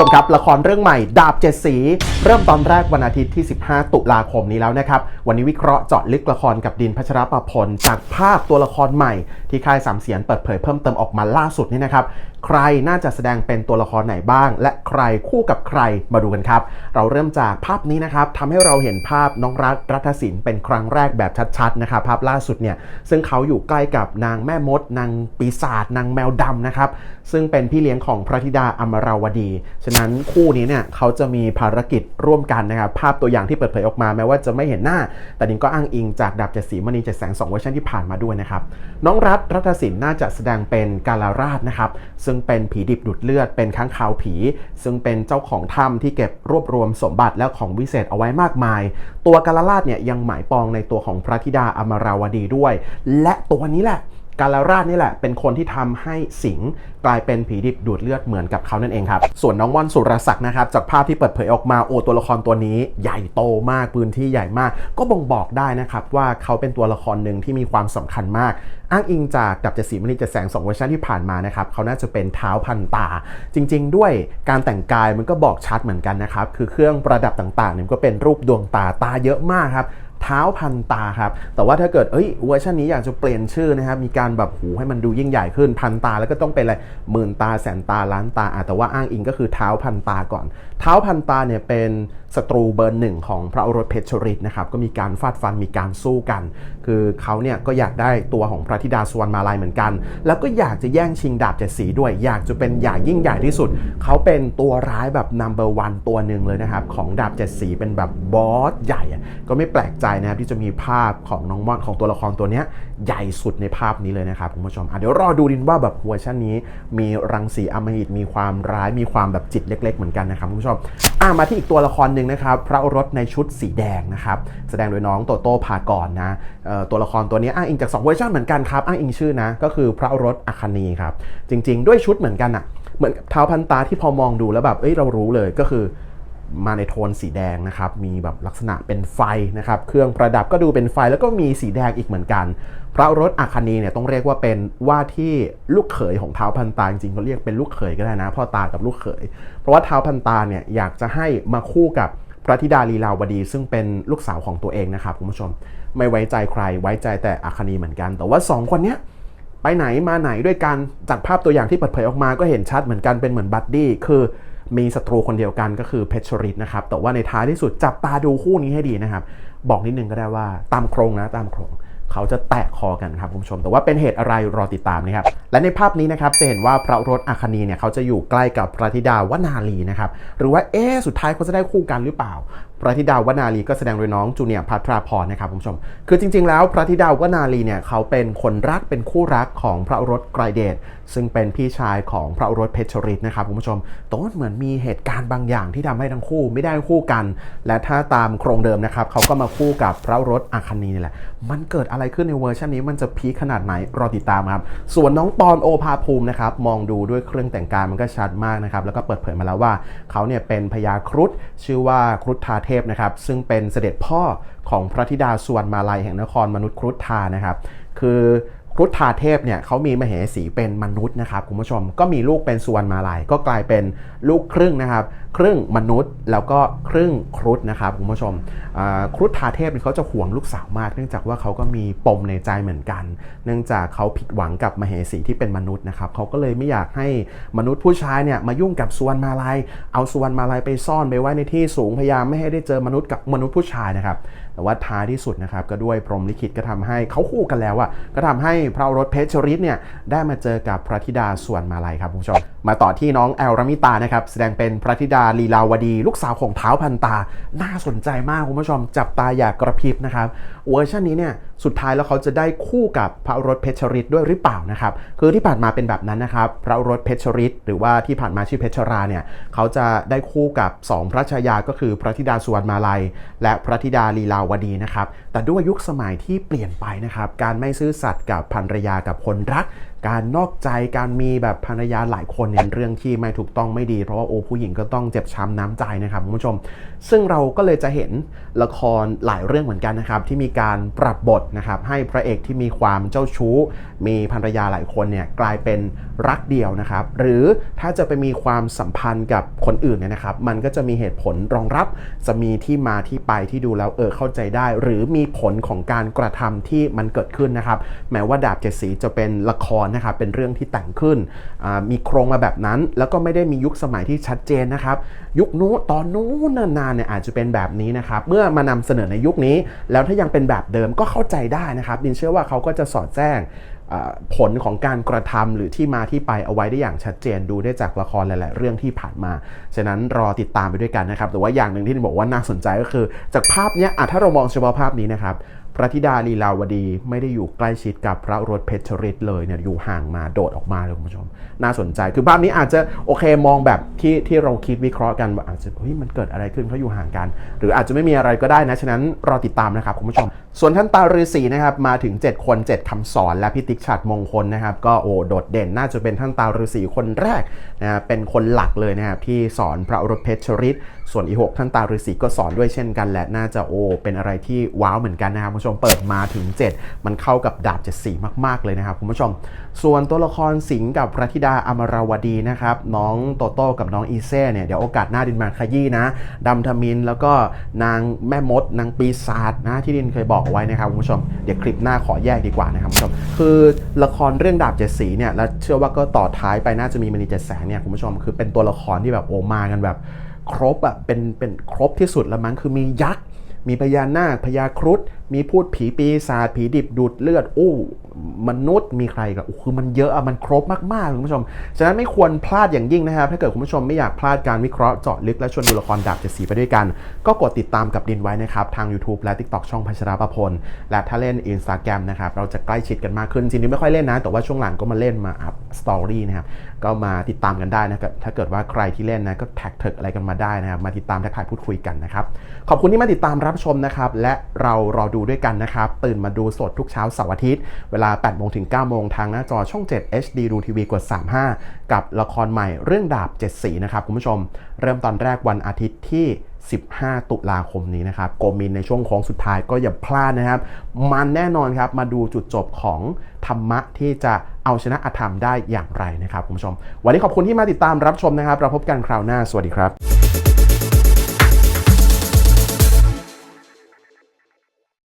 ชมครับ ละครเรื่องใหม่ ดาบเจ็ดสี เริ่มตอนแรกวันอาทิตย์ที่ 15 ตุลาคมนี้แล้วนะครับ วันนี้วิเคราะห์เจาะลึกละครกับดินพัชรประพลจากภาพตัวละครใหม่ ที่ค่ายสามเสียนเปิดเผยเพิ่มเติมออกมาล่าสุดนี่นะครับใครน่าจะแสดงเป็นตัวละครไหนบ้าง และใครคู่กับใครมาดูกันครับ เราเริ่มจากภาพนี้นะครับทำให้เราเห็นภาพน้องรัฐรัตศินเป็นครั้งแรกแบบชัดๆนะครับภาพล่าสุดเนี่ยซึ่งเขาอยู่ใกล้กับนางแม่มด นางปีศาจนางแมวดำนะครับซึ่งเป็นพี่เลี้ยงของพระธิดาอมราวดี ฉะนั้นคู่นี้เนี่ยเขาจะมีภารกิจร่วมกันนะครับภาพตัวอย่างที่เปิดเผยออกมาแม้ว่าจะไม่เห็นหน้า แต่ดินก็อ้างอิงจากดาบเจ็ดสีมณีเจ็ดแสงสองเวอร์ชันที่ผ่านมาด้วยนะครับน้องรัฐรัตศินน่าจะแสดงเป็นกาลาราชนะครับซึ่งเป็นผีดิบดูดเลือดเป็นค้างคาวผี ซึ่งเป็นเจ้าของถ้ำที่เก็บรวบรวมสมบัติและของวิเศษเอาไว้มากมาย ตัวกาลาลาดเนี่ยยังหมายปองในตัวของพระธิดาอมราวดีด้วย และตัวนี้แหละ กาลาราชนี่แหละเป็นคนที่ทำให้สิงกลายเป็นผีดิบดูดเลือดเหมือนกับเขานั่นเองครับ ส่วนน้องม่อนสุรศักดิ์นะครับ จากภาพที่เปิดเผยออกมาโอตัวละครตัวนี้ใหญ่โตมากพื้นที่ใหญ่มาก ก็บ่งบอกได้นะครับว่าเขาเป็นตัวละครหนึ่งที่มีความสำคัญมาก อ้างอิงจากดับเจสีมณีเจ็ดแสงสองเวอร์ชันที่ผ่านมานะครับเขาน่าจะเป็นเท้าพันตา จริง ๆ ด้วยการแต่งกายมันก็บอกชัดเหมือนกันนะครับคือเครื่องประดับต่างๆเนี่ยก็เป็นรูปดวงตาตาเยอะมากครับ เท้าพันตาครับ แต่ว่าถ้าเกิดเอ้ยเวอร์ชันนี้อยากจะเปลี่ยนชื่อนะครับ มีการแบบหูให้มันดูยิ่งใหญ่ขึ้นพันตาแล้วก็ต้องเป็นอะไรหมื่นตาแสนตาล้านตาอะแต่ว่าอ้างอิงก็คือเท้าพันตาก่อน เท้าพันตาเนี่ยเป็น ศัตรูเบอร์หนึ่งของพระโอรสเพชรฤทธิ์นะครับก็มีการฟาดฟันมีการสู้กัน คือเขาเนี่ยก็อยากได้ตัวของพระธิดาสุวรรณมาลัยเหมือนกัน แล้วก็อยากจะแย่งชิงดาบเจ็ดสีด้วย อยากจะเป็นใหญ่ยิ่งใหญ่ที่สุด เขาเป็นตัวร้ายแบบ number one ตัวหนึ่งเลยนะครับ ของดาบเจ็ดสีเป็นแบบบอสใหญ่ ก็ไม่แปลกใจนะครับที่จะมีภาพของน้องม่อนของตัวละครตัวเนี้ยใหญ่สุดในภาพนี้เลยนะครับคุณผู้ชมเดี๋ยวรอดูดินว่าแบบเวอร์ชันนี้ มีรังสีอมหิตมีความร้ายมีความแบบจิตเล็ก ๆ เหมือนกันนะครับคุณผู้ชมมาที่อีกตัวละครหนึ่งนะครับพระโอรสในชุดสีแดงนะครับแสดงโดยน้องโตโต้พากรนะตัวละครตัวนี้อ้างอิงจาก2เวอร์ชันเหมือนกันครับอ้างอิงชื่อนะก็คือพระโอรสอัคนีครับจริง ๆ ด้วยชุดเหมือนกันอะเหมือนเท้าพันตาที่พอมองดูแล้วแบบเอ้ยเรารู้เลยก็คือ มาในโทนสีแดงนะครับ มีแบบลักษณะเป็นไฟนะครับ เครื่องประดับก็ดูเป็นไฟแล้วก็มีสีแดงอีกเหมือนกัน พระรสอัคนีเนี่ยต้องเรียกว่าเป็นว่าที่ลูกเขยของเท้าพันตาจริงๆเขาเรียกเป็นลูกเขยก็ได้นะพ่อตากับลูกเขย เพราะว่าเท้าพันตาเนี่ยอยากจะให้มาคู่กับพระธิดาลีลาวดี ซึ่งเป็นลูกสาวของตัวเองนะครับคุณผู้ชม ไม่ไว้ใจใครไว้ใจแต่อัคนีเหมือนกัน แต่ว่าสองคนเนี้ยไปไหนมาไหนด้วยกันจากภาพตัวอย่างที่เปิดเผยออกมาก็เห็นชัดเหมือนกันเป็นเหมือนบัดดี้คือ มีศัตรูคนเดียวกันก็คือเพชรริตนะครับ แต่ว่าในท้ายที่สุดจับตาดูคู่นี้ให้ดีนะครับ บอกนิดนึงก็ได้ว่าตามโครงนะตามโครงเขาจะแตกคอกันครับคุณผู้ชม แต่ว่าเป็นเหตุอะไรรอติดตามนะครับ และในภาพนี้นะครับจะเห็นว่าพระรถอาคณีเนี่ยเขาจะอยู่ใกล้กับพระธิดาวนาลีนะครับ หรือว่าเอ๊สุดท้ายเขาจะได้คู่กันหรือเปล่า พระธิดาวนาลีก็แสดงโดยน้องจูเนียร์พัทราพรนะครับคุณผู้ชม คือจริง ๆ แล้วพระธิดาวนาลีเนี่ยเขาเป็นคนรักเป็นคู่รักของพระรสไกรเดชซึ่งเป็นพี่ชายของพระรสเพชรฤทธิ์นะครับคุณผู้ชมแต่ว่าเหมือนมีเหตุการณ์บางอย่างที่ทำให้ทั้งคู่ไม่ได้คู่กัน และถ้าตามโครงเดิมนะครับเขาก็มาคู่กับพระรสอาคณีนี่แหละ มันเกิดอะไรขึ้นในเวอร์ชันนี้มันจะพีขนาดไหนรอติดตามครับ ส่วนน้องปอนโอภาภูมินะครับมองดูด้วยเครื่องแต่งกายมันก็ชัดมากนะครับแล้วก็เปิดเผยมาแล้วว่าเขาเนี่ยเป็นพญาครุฑชื่อว่าครุฑทาเทพนะครับ ซึ่งเป็นเสด็จพ่อของพระธิดาสุวรรณมาลัยแห่งนครมนุษย์ครุฑทานะครับ คือครุฑทาเทพเนี่ยเขามีมเหสีเป็นมนุษย์นะครับคุณผู้ชมก็มีลูกเป็นสุวรรณมาลัยก็กลายเป็นลูกครึ่งนะครับครึ่งมนุษย์ แล้วก็ครึ่งครุฑนะครับคุณผู้ชมครุฑทาเทพเนี่ยเขาจะห่วงลูกสาวมาก เนื่องจากว่าเขาก็มีปมในใจเหมือนกัน เนื่องจากเขาผิดหวังกับมเหสีที่เป็นมนุษย์นะครับเขาก็เลยไม่อยากให้มนุษย์ผู้ชายเนี่ยมายุ่งกับสุวรรณมาลัยเอาสุวรรณมาลัยไปซ่อนไปไว้ในที่สูงพยายามไม่ให้ได้เจอมนุษย์กับมนุษย์ผู้ชายนะครับแต่ว่าท้ายที่สุดนะครับก็ด้วยพรหมลิขิตก็ทำให้เขาคู่กันแล้วอะก็ทำให้พระรสเพชรฤทธิ์เนี่ยได้มาเจอกับพระธิดาส่วนมาลัยครับคุณผู้ชมมาต่อที่น้องแอลรามิตานะครับแสดงเป็นพระธิดาลีลาวดี ลูกสาวของเท้าพันตา น่าสนใจมากคุณผู้ชม จับตาอย่ากกระพริบนะครับเวอร์ชันนี้เนี่ยสุดท้ายแล้วเขาจะได้คู่กับพระรสเพชรฤทธิ์ด้วยหรือเปล่านะครับคือที่ผ่านมาเป็นแบบนั้นนะครับพระรสเพชรฤทธิ์หรือว่าที่ผ่านมาชื่อเพชรราเนี่ยเขาจะได้คู่กับสองพระชายาก็คือพระธิดาสุวรรณมาลัย และพระธิดาลีลาวดีนะครับแต่ด้วยยุคสมัยที่เปลี่ยนไปนะครับการไม่ซื่อสัตย์กับภรรยากับคนรัก การนอกใจการมีแบบภรรยาหลายคนเนี่ยเป็นเรื่องที่ไม่ถูกต้องไม่ดี เพราะว่าโอ้ผู้หญิงก็ต้องเจ็บช้ำน้ำใจนะครับคุณผู้ชม ซึ่งเราก็เลยจะเห็นละครหลายเรื่องเหมือนกันนะครับที่มีการปรับบทนะครับให้พระเอกที่มีความเจ้าชู้ มีภรรยาหลายคนเนี่ยกลายเป็นรักเดียวนะครับหรือถ้าจะไปมีความสัมพันธ์กับคนอื่นเนี่ยนะครับ มันก็จะมีเหตุผลรองรับจะมีที่มาที่ไปที่ดูแล้วเออเข้าใจได้ หรือมีผลของการกระทำที่มันเกิดขึ้นนะครับ แม้ว่าดาบเจ็ดสีจะเป็นละครนะครับเป็นเรื่องที่แต่งขึ้น มีโครงมาแบบนั้น แล้วก็ไม่ได้มียุคสมัยที่ชัดเจนนะครับ ยุคนู้นตอนนู้นนานๆเนี่ยอาจจะเป็นแบบนี้นะครับ เมื่อมานำเสนอในยุคนี้ แล้วถ้ายังเป็นแบบเดิมก็เข้าใจได้นะครับดินเชื่อว่าเขาก็จะสอดแจ้งผลของการกระทำหรือที่มาที่ไปเอาไว้ได้อย่างชัดเจนดูได้จากละครหลาย ๆ เรื่องที่ผ่านมา ฉะนั้นรอติดตามไปด้วยกันนะครับ แต่ว่าอย่างหนึ่งที่บอกว่าน่าสนใจก็คือ จากภาพนี้ถ้าเรามองเฉพาะภาพนี้นะครับ ระธิดาลีลาวดีไม่ได้อยู่ใกล้ชิดกับพระรถเพชรฤทธิ์เลยเนี่ยอยู่ห่างมาโดดออกมาเลยคุณผู้ชม น่าสนใจคือภาพนี้อาจจะโอเคมองแบบที่ที่เราคิดวิเคราะห์กันว่าอาจจะเฮ้ยมันเกิดอะไรขึ้นเพราะอยู่ห่างกัน หรืออาจจะไม่มีอะไรก็ได้นะฉะนั้นรอติดตามนะครับคุณผู้ชม ส่วนท่านตาฤาษีนะครับมาถึง 7 คน 7คำสอน และพิติกฉัดมงคลนะครับ ก็โอ้โดดเด่นน่าจะเป็นท่านตาฤาษีคนแรกนะเป็นคนหลักเลยนะครับที่สอนพระรสเพชรฤทธิ์ส่วนอีหกท่านตาฤาษีก็สอนด้วยเช่นกันแหละน่าจะโอ้เป็นอะไรที่ว้าวเหมือนกันนะครับคุณผู้ชมเปิดมาถึง 7 มันเข้ากับดาบเจ็ดสีมาก ๆ เลยนะครับคุณผู้ชม ส่วนตัวละครสิงห์กับพระธิดาอมราวดีนะครับน้องโตโต้กับน้องอีเซ่เนี่ยเดี๋ยวโอกาสหน้าดินมาขยี้นะดำทมินแล้วก็นางแม่มดนางปีศาจนะที่ดินเคยบอกไว้นะครับคุณผู้ชมเดี๋ยวคลิปหน้าขอแยกดีกว่านะครับคุณผู้ชมคือละครเรื่องดาบเจ็ดสีเนี่ยแล้วเชื่อว่าก็ต่อท้ายไปน่าจะมีมณีเจ็ดแสงเนี่ยคุณผู้ชมคือเป็นตัวละครที่แบบโอมากันแบบครบอะเป็นเป็นครบที่สุดแล้วมั้งคือมียักษ์มีพญานาคพญาครุฑ มีพูดผีปีศาจผีดิบดูดเลือดอู้มนุษย์มีใครกับคือมันเยอะอะมันครบมากๆคุณผู้ชม ฉะนั้นไม่ควรพลาดอย่างยิ่งนะครับ ถ้าเกิดคุณผู้ชมไม่อยากพลาดการวิเคราะห์เจาะลึกและชวนดูละครดาบเจ็ดสีไปด้วยกัน ก็กดติดตามกับดินไว้นะครับ ทาง YouTube และ TikTok ช่องพัชราประพล และถ้าเล่น Instagram นะครับ เราจะใกล้ชิดกันมากขึ้น จริงๆไม่ค่อยเล่นนะ แต่ว่าช่วงหลังก็มาเล่นมาอัพสตอรี่นะครับก็มาติดตามกันได้นะครับถ้าเกิดว่าใครที่เล่นนะก็แท็กเถิกอะไรกันมาได้นะครับมาติดตามทักทายพูดคุยกันนะครับขอบคุณที่มาติดตามรับชมนะครับและเรารอดูด้วยกันนะครับ ตื่นมาดูสดทุกเช้าเสาร์อาทิตย์ เวลา 8 โมงถึง 9 โมงทางหน้าจอช่อง 7 HD ดูทีวีกด 35 กับละครใหม่เรื่องดาบ 7 สีนะครับคุณผู้ชม เริ่มตอนแรกวันอาทิตย์ที่ 15 ตุลาคมนี้นะครับโกมินในช่วงโค้งสุดท้ายก็อย่าพลาดนะครับ มันแน่นอนครับมาดูจุดจบของธรรมะที่จะเอาชนะอธรรมได้อย่างไรนะครับคุณผู้ชม วันนี้ขอบคุณที่มาติดตามรับชมนะครับ เราพบกันคราวหน้า สวัสดีครับ